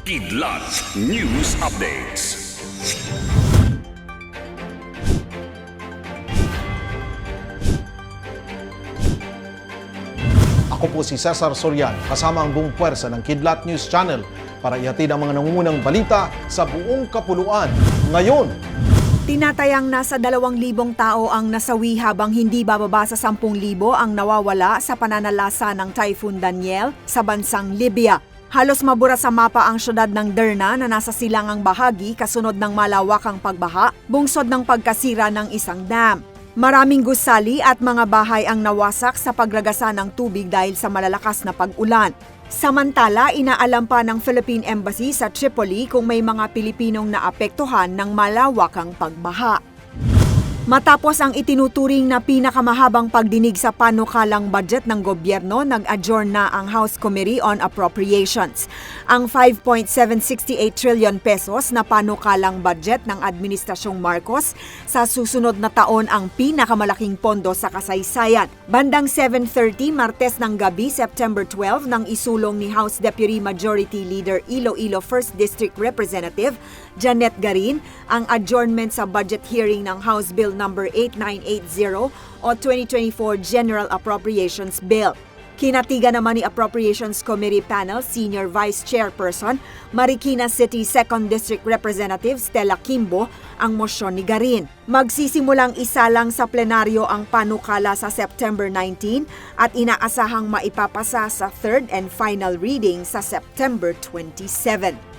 Kidlat News Updates. Ako po si Cesar Soriano, kasama ang buong puwersa ng Kidlat News Channel para ihatid ang mga nangungunang balita sa buong kapuluan. Ngayon, Tinatayang nasa 2,000 tao ang nasawi habang hindi bababa sa 10,000 ang nawawala sa pananalasa ng Typhoon Daniel sa bansang Libya. Halos mabura sa mapa ang syudad ng Derna na nasa silangang bahagi kasunod ng malawakang pagbaha, bungsod ng pagkasira ng isang dam. Maraming gusali at mga bahay ang nawasak sa pagragasa ng tubig dahil sa malalakas na pag-ulan. Samantala, inaalam pa ng Philippine Embassy sa Tripoli kung may mga Pilipinong naapektuhan ng malawakang pagbaha. Matapos ang itinuturing na pinakamahabang pagdinig sa panukalang budget ng gobyerno, nag-adjourn na ang House Committee on Appropriations. Ang 5.768 trillion pesos na panukalang budget ng Administrasyong Marcos sa susunod na taon ang pinakamalaking pondo sa kasaysayan. Bandang 7.30 Martes ng gabi, September 12, nang isulong ni House Deputy Majority Leader Iloilo 1st District Representative Janet Garin ang adjournment sa budget hearing ng House Bill number 8980 o 2024 General Appropriations Bill. Kinatiga naman ni Appropriations Committee Panel Senior Vice Chairperson Marikina City 2nd District Representative Stella Kimbo ang mosyon ni Garin. Magsisimulang isalang sa plenaryo ang panukala sa September 19 at inaasahang maipapasa sa third and final reading sa September 27.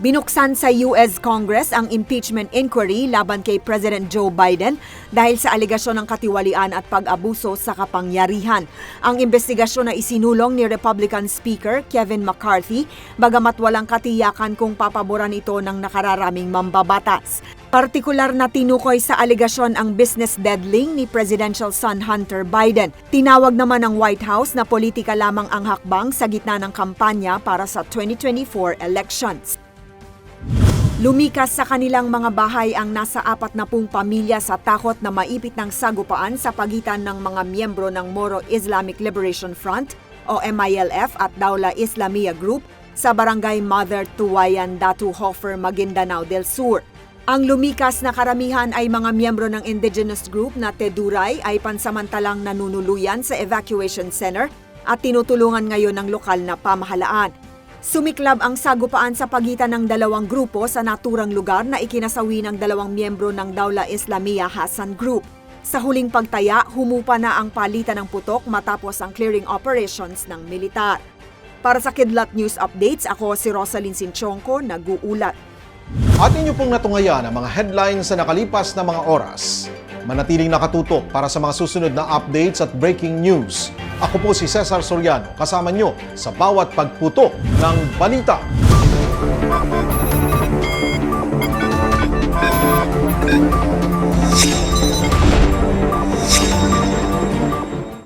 Binuksan sa US Congress ang impeachment inquiry laban kay President Joe Biden dahil sa aligasyon ng katiwalian at pag-abuso sa kapangyarihan. Ang investigasyon na isinulong ni Republican Speaker Kevin McCarthy bagamat walang katiyakan kung papaboran ito ng nakararaming mambabatas. Partikular na tinukoy sa aligasyon ang business deadling ni presidential son Hunter Biden. Tinawag naman ng White House na politika lamang ang hakbang sa gitna ng kampanya para sa 2024 elections. Lumikas sa kanilang mga bahay ang nasa apat na pung pamilya sa takot na maipit ng sagupaan sa pagitan ng mga miyembro ng Moro Islamic Liberation Front o MILF at Daula Islamia Group sa barangay Mother Tuwayan, Datu Hofer, Maguindanao del Sur. Ang lumikas na karamihan ay mga miyembro ng indigenous group na Teduray ay pansamantalang nanunuluyan sa evacuation center at tinutulungan ngayon ng lokal na pamahalaan. Sumiklab ang sagupaan sa pagitan ng dalawang grupo sa naturang lugar na ikinasawi ng dalawang miyembro ng Daula Islamia Hassan Group. Sa huling pagtaya, humupa na ang palitan ng putok matapos ang clearing operations ng militar. Para sa Kidlat News Updates, ako si Rosalyn Sinchonko, nag-uulat. at inyo pong natungayan ang mga headlines sa nakalipas na mga oras. Manatiling nakatutok para sa mga susunod na updates at breaking news. Ako po si Cesar Soriano, kasama nyo sa bawat pagputok ng balita. Thank you.